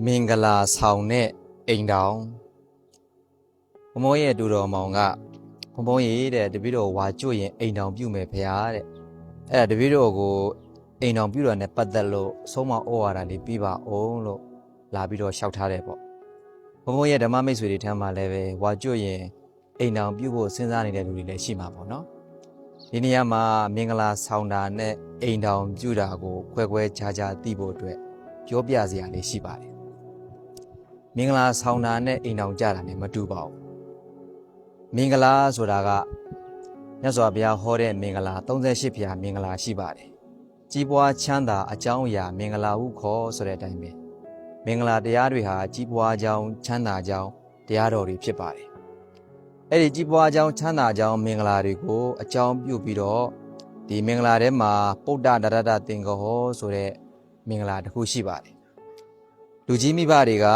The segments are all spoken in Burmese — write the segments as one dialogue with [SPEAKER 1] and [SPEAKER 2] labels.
[SPEAKER 1] မင်္ဂလာဆောင်တဲ့အိမ်တောင်ဘုံဘုံရဲ့တူတော်မောင်ကဘုံဘုံရဲ့တဲ့တပည့်တော်ဝါကျွတ်ရင်အိမ်တောင်ပြုမယ်ဖရားတဲ့အဲ့ဒါတပည့်တော်ကိုအိမ်တောင်ပြုတာနဲ့ပတ်သက်လို့အဆုံးမဩဝါဒလေးပြပါအောင်လို့လာပြီးတော့ရှောက်ထားတယ်ပေါ့ဘုံဘုံရဲ့ဓမ္မမိတ်ဆွေတွေထမ်းမှာလည်းပဲဝါကျွတ်ရင်အိမ်တောင်ပြုဖို့စဉ်းစားနေတဲ့လူတွေလည်းရှိမှာပေါ့နော်ဒီနေရာမှာမင်္ဂလာဆောင်တာနဲ့အိမ်တောင်ပြုတာကိုခွဲခွဲခြားခြားသိဖို့အတွက်ပြောပြစရာလေးရှိပါတယ် မင်္ဂလာဆောင်တာနဲ့အိမ်အောင်ကြတာနဲ့မတူပါဘူးမင်္ဂလာဆိုတာကမြတ်စွာဘုရားဟောတဲ့မင်္ဂလာ38ဖြာမင်္ဂလာရှိပါတယ်ကြီးပွားချမ်းသာအကြောင်းအရာ မင်္ဂလာဟုခေါ်ဆိုတဲ့အတိုင်းပဲမင်္ဂလာတရားတွေဟာကြီးပွားကြောင်းချမ်းသာကြောင်းတရားတော်တွေဖြစ်ပါတယ်အဲ့ဒီကြီးပွားကြောင်းချမ်းသာကြောင်းမင်္ဂလာတွေကိုအကြောင်းပြုပြီးတော့ဒီမင်္ဂလာထဲမှာပုဒ္ဒဒရတသင်္ကဟောဆိုတဲ့မင်္ဂလာတစ်ခုရှိပါတယ်လူကြီးမိဘတွေက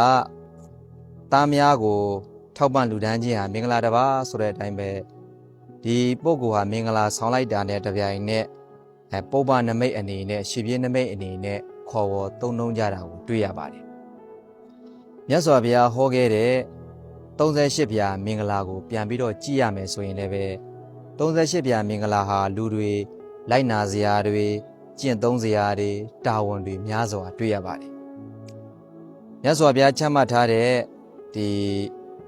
[SPEAKER 1] သားများကိုထောက်ပံ့လူဒန်းခြင်းဟာမင်္ဂလာတစ်ပါးဆိုတဲ့အတိုင်းပဲဒီပုဂ္ဂိုလ်ဟာမင်္ဂလာဆောင်လိုက်တာနဲ့တပြိုင်နက်အဲပုပ္ပနမိတ်အနေနဲ့ရှေပြင်းနမိတ်အနေနဲ့ခေါ်ဝေါ်သုံးနှုံးကြတာကိုတွေ့ရပါတယ်မြတ်စွာဘုရားဟောခဲ့တဲ့38ပြာမင်္ဂလာကိုပြန်ပြီးတော့ကြည့်ရမယ်ဆိုရင်လည်းပဲ38ပြာမင်္ဂလာဟာလူတွေလိုက်နာစရာတွေကျင့်သုံးစရာတွေတာဝန်တွေများစွာတွေ့ရပါတယ်မြတ်စွာဘုရားချမှတ်ထားတဲ့ ဒီ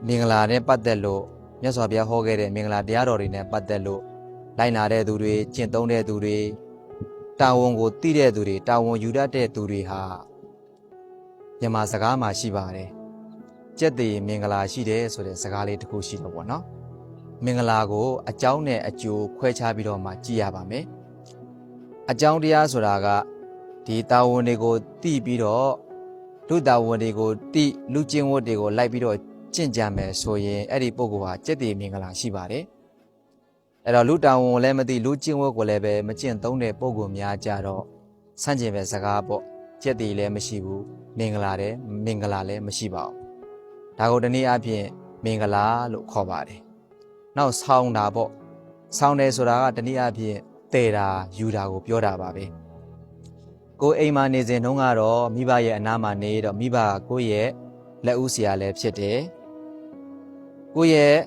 [SPEAKER 1] မင်္ဂလာနဲ့ပတ်သက်လို့မြတ်စွာဘုရားဟောခဲ့တဲ့မင်္ဂလာတရားတော်တွေနဲ့ပတ်သက်လို့လိုက်နာတဲ့သူတွေကျင့်သုံးတဲ့သူတွေတာဝန်ကိုသိတဲ့သူတွေတာဝန်ယူတတ်တဲ့သူတွေဟာမြန်မာစကားမှာရှိပါတယ်ကြက်တည်မင်္ဂလာရှိတယ်ဆိုတဲ့စကားလေးတစ်ခုရှိတော့ဗောနော်မင်္ဂလာကိုအကြောင်းနဲ့အကျိုးခွဲခြားပြီးတော့မှကြည့်ရပါမယ်အကြောင်းတရားဆိုတာကဒီတာဝန်တွေကိုသိပြီးတော့ လူတာဝန်တွေကိုတိလူကျင့်ဝတ်တွေကိုလိုက်ပြီးတော့ကျင့်ကြံမယ်ဆိုရင်အဲ့ဒီပုဂ္ဂိုလ်ဟာစက်တည်မင်္ဂလာရှိပါတယ်အဲ့တော့လူတာဝန်ကိုလည်းမသိလူကျင့်ဝတ်ကိုလည်းပဲမကျင့်သုံးတဲ့ပုဂ္ဂိုလ်များကြတော့ဆန့်ကျင်ပဲစကားပေါ့စက်တည်လည်းမရှိဘူးမင်္ဂလာတယ်မင်္ဂလာလည်းမရှိပါဘူးဒါကိုတနည်းအားဖြင့်မင်္ဂလာလို့ခေါ်ပါတယ်နောက်ဆောင်းတာပေါ့ဆောင်းတယ်ဆိုတာကတနည်းအားဖြင့်တည်တာယူတာကိုပြောတာပါပဲ ကိုအိမ်မှာနေစဉ်တုန်းကတော့မိဘရဲ့အနားမှာနေတော့မိဘကကိုယ့်ရဲ့လက်ဦးဆရာလည်းဖြစ်တယ်။ကိုယ့်ရဲ့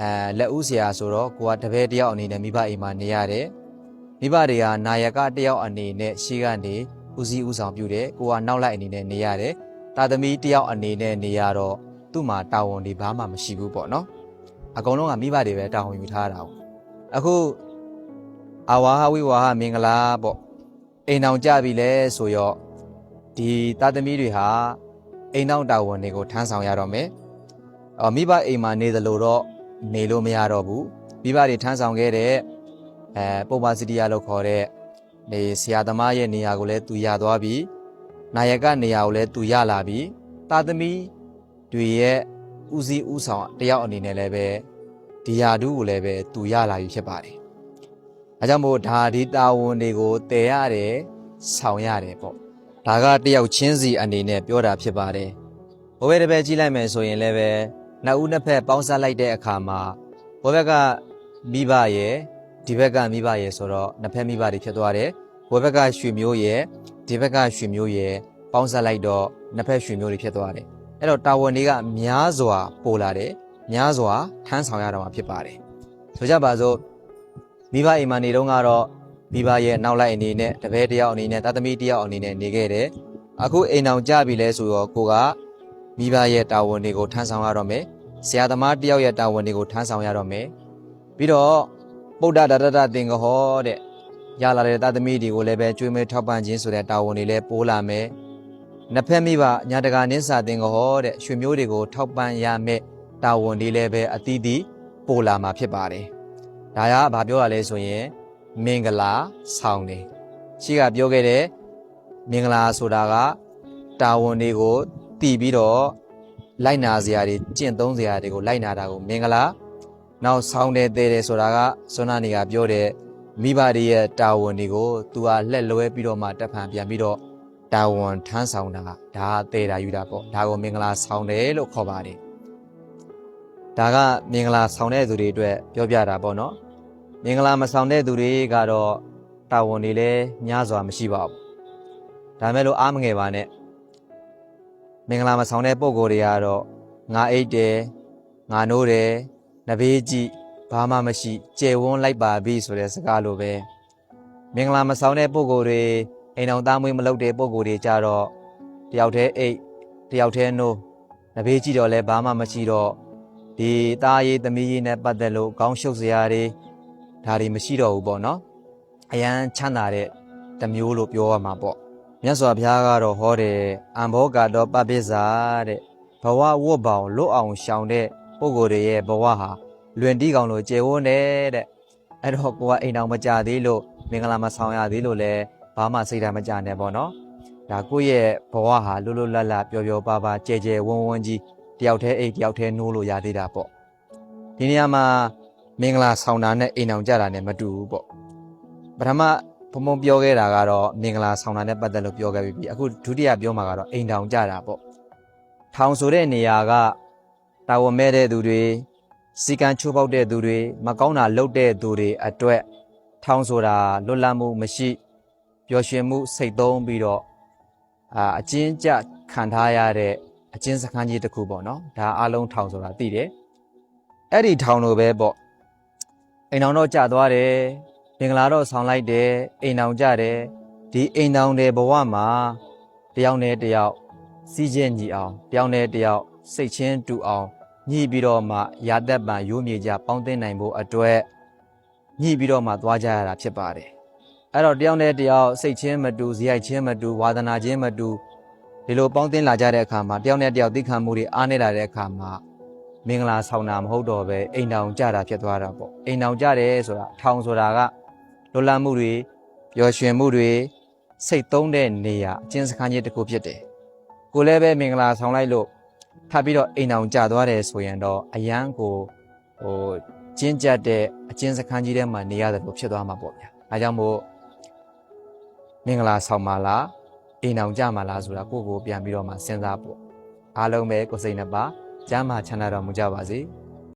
[SPEAKER 1] အဲလက်ဦးဆရာဆိုတော့ကိုကတပည့်တယောက်အနေနဲ့မိဘအိမ်မှာနေရတယ်။မိဘတွေကနာယကတယောက်အနေနဲ့ရှေ့ကနေဦးစီးဦးဆောင်ပြုတယ်။ကိုကနောက်လိုက်အနေနဲ့နေရတယ်။တာသမီတယောက်အနေနဲ့နေရတော့သူ့မှာတာဝန်တွေဘာမှမရှိဘူးပေါ့နော်။အကုန်လုံးကမိဘတွေပဲတာဝန်ယူထားတာ။အခုအာဝါဟဝိဝါဟမင်္ဂလာပေါ့ အိမ်အောင်ကြပြီလဲဆိုရောဒီသားသမီးတွေဟာအိမ်အောင်တာဝန်တွေကိုထမ်းဆောင်ရတော့မယ်။အော်မိဘအိမ်မှာနေသလိုတော့နေလို့မရတော့ဘူး။မိဘတွေထမ်းဆောင်ခဲ့တဲ့အဲပုပ္ပစတိယလို့ခေါ်တဲ့နေဆရာသမားရဲ့နေရာကိုလည်းသူရသွားပြီ။နာယကနေရာကိုလည်းသူရလာပြီ။သားသမီးတွေရဲ့ဦးစီးဦးဆောင်တယောက်အနေနဲ့လည်းပဲဒီယာဒုကိုလည်းပဲသူရလာပြီဖြစ်ပါတယ်။ အဲကြောင့်မို့ဒါဒီတာဝန်တွေကိုတည်ရတယ်ဆောင်ရတယ်ပေါ့ဒါကတယောက်ချင်းစီအနေနဲ့ပြောတာဖြစ်ပါတယ်ဘဝတစ်ပည့်ကြည့်လိုက်မယ်ဆိုရင်လည်းပဲနှစ်ဦးနှစ်ဖက်ပေါင်းစပ်လိုက်တဲ့အခါမှာဘဝဘက်ကမိဘရဲ့ဒီဘက်ကမိဘရဲ့ဆိုတော့နှစ်ဖက်မိဘတွေဖြစ်သွားတယ်ဘဝဘက်ကရွှေမျိုးရဲ့ဒီဘက်ကရွှေမျိုးရဲ့ပေါင်းစပ်လိုက်တော့နှစ်ဖက်ရွှေမျိုးတွေဖြစ်သွားတယ်အဲ့တော့တာဝန်တွေကများစွာပိုလာတယ်များစွာထမ်းဆောင်ရတော့မှာဖြစ်ပါတယ်ဆိုကြပါစို့ မိဘအိမ်မှာနေတော့ကတော့မိဘရဲ့နောက်လိုက်အနေနဲ့တပည့်တယောက်အနေနဲ့တာသမီတယောက်အနေနဲ့နေခဲ့တယ်။အခုအိမ်အောင်ကြပြီလဲဆိုတော့ကိုကမိဘရဲ့တာဝန်တွေကိုထမ်းဆောင်ရတော့မယ်။ဆရာသမားတယောက်ရဲ့တာဝန်တွေကိုထမ်းဆောင်ရတော့မယ်။ပြီးတော့ပုဒ္ဒဒါရတသင်္ကဟောတဲ့ရလာတဲ့တာသမီတွေကိုလည်းပဲကျွေးမွေးထောက်ပံ့ခြင်းဆိုတဲ့တာဝန်တွေလည်းပိုးလာမယ်။နှစ်ဖက်မိဘညာတကာနင်းစာသင်္ကဟောတဲ့ရွှေမျိုးတွေကိုထောက်ပံ့ရမယ်တာဝန်တွေလည်းပဲအသီးသီးပိုးလာမှာဖြစ်ပါတယ်။ ဒါကဘာပြောရလဲဆိုရင်မင်္ဂလာဆောင်တယ်ရှိကပြောခဲ့တဲ့မင်္ဂလာဆိုတာကတာဝန်တွေကိုတည်ပြီးတော့လိုက်နာစရာတွေကျင့်သုံးစရာတွေကိုလိုက်နာတာကိုမင်္ဂလာနောက်ဆောင်တယ်တည်တယ်ဆိုတာကစွမ်းနာနေကပြောတဲ့မိဘတွေရဲ့တာဝန်တွေကိုသူကလှက်လွဲပြီးတော့မှတက်ဖန်ပြန်ပြီးတော့တာဝန်ထမ်းဆောင်တာဒါကတည်တာယူတာပေါ့ဒါကိုမင်္ဂလာဆောင်တယ်လို့ခေါ်ပါတယ်ဒါကမင်္ဂလာဆောင်တဲ့သူတွေအတွက်ပြောပြတာပေါ့နော် မင်္ဂလာမဆောင်တဲ့သူတွေကတော့တာဝန်တွေလည်းများစွာမရှိပါဘူးဒါမဲ့လို့အားမငယ်ပါနဲ့မင်္ဂလာမဆောင်တဲ့ပုံကိုယ်တွေကတော့ငါအိတ်တယ်ငါနိုးတယ်နဘေးကြည့်ဘာမှမရှိကြဲဝန်းလိုက်ပါပြီဆိုတဲ့စကားလိုပဲမင်္ဂလာမဆောင်တဲ့ပုံကိုယ်တွေအိမ်အောင်သားမွေးမလုပ်တဲ့ပုံကိုယ်တွေကြတော့တယောက်တည်းအိတ်တယောက်တည်းနိုးနဘေးကြည့်တော့လဲဘာမှမရှိတော့ဒီသားရေးသမီးရေးနဲ့ပတ်သက်လို့ခေါင်းရှုပ်စရာတွေ ဒါတွေမရှိတော့ဘူးပေါ့နော်အရန်ချမ်းသာတဲ့တစ်မျိုးလို့ပြောရမှာပေါ့မြတ်စွာဘုရားကတော့ဟောတယ်အံဘောကတော့ပပိစ္ဆာတဲ့ဘဝဝတ်ပေါင်လွတ်အောင်ရှောင်တဲ့ပုဂ္ဂိုလ်တွေရဲ့ဘဝဟာလွင်တီးကောင်လို့ကျေဝန်းတယ်တဲ့အဲ့တော့ကိုကအိမ်တော်မကြသေးလို့မင်္ဂလာမဆောင်ရသေးလို့လဲဘာမှစိတ်ဓာတ်မကြနဲ့ပေါ့နော်ဒါကိုယ့်ရဲ့ဘဝဟာလွတ်လွတ်လပ်လပ်ပျော်ပျော်ပါပါကြဲကြဲဝန်းဝန်းကြီးတယောက်တည်းအိတ်တယောက်တည်းနိုးလို့ရသေးတာပေါ့ဒီနေရာမှာ မင်္ဂလာဆောင်တာနဲ့အိမ်တော်ကြတာနဲ့မတူဘူးပေါ့ပထမဘုံဘုံပြောခဲ့တာကတော့မင်္ဂလာဆောင်တာနဲ့ပတ်သက်လို့ပြောခဲ့ပြီးပြီအခုဒုတိယပြောမှာကတော့အိမ်တောင်ကြတာပေါ့ထောင်ဆိုတဲ့နေရာကတာဝန်မဲ့တဲ့သူတွေစီကံချိုးပေါက်တဲ့သူတွေမကောင်းတာလုပ်တဲ့သူတွေအတွက်ထောင်ဆိုတာလွတ်လပ်မှုမရှိပျော်ရွှင်မှုစိတ်သုံးပြီးတော့အာအကျဉ်းကျခံထားရတဲ့အကျဉ်းစခန်းကြီးတစ်ခုပေါ့နော်ဒါအလုံးထောင်ဆိုတာသိတယ်အဲ့ဒီထောင်လိုပဲပေါ့ အိမ်တော်တော့ကြာသွားတယ်မင်္ဂလာတော့ဆောင်လိုက်တယ်အိမ်တောင်ကြတယ်ဒီအိမ်တောင်တဲ့ဘဝမှာတယောက်နဲ့တယောက်စီးချင်းညီအောင်တယောက်နဲ့တယောက်စိတ်ချင်းတူအောင်ညှိပြီးတော့မှရာသက်ပံရိုးမြေကြပေါင်းသိနိုင်ဖို့အတွက်ညှိပြီးတော့မှသွားကြရတာဖြစ်ပါတယ်အဲ့တော့တယောက်နဲ့တယောက်စိတ်ချင်းမတူဇယိုက်ချင်းမတူဝါသနာချင်းမတူဒီလိုပေါင်းသိလာကြတဲ့အခါမှာတယောက်နဲ့တယောက်သိခံမှုတွေအားနေလာတဲ့အခါမှာ မင်္ဂလာဆောင်တာမဟုတ်တော့ပဲအိမ်တောင်ကြတာဖြစ်သွားတာပေါ့အိမ်တောင်ကြတယ်ဆိုတာထောင်ဆိုတာကလွတ်လပ်မှုတွေပျော်ရွှင်မှုတွေစိတ်သုံးတဲ့နေရာအကျဉ်းစခန်းကြီးတစ်ခုဖြစ်တယ်။ကိုလည်းပဲမင်္ဂလာဆောင်လိုက်လို့ထပ်ပြီးတော့အိမ်အောင်ကြာသွားတယ်ဆိုရင်တော့အရန်ကိုဟိုကျဉ်းကျပ်တဲ့အကျဉ်းစခန်းကြီးထဲမှာနေရတယ်လို့ဖြစ်သွားမှာပေါ့ဗျာ။အဲကြောင့်မို့မင်္ဂလာဆောင်ပါလားအိမ်အောင်ကြမှာလားဆိုတာကိုယ့်ကိုယ်ပြန်ပြီးတော့မှစဉ်းစားဖို့အားလုံးပဲကိုယ်စိတ်နှစ်ပါး ကျမ်းမာချမ်းသာတော်မူကြပါစေ။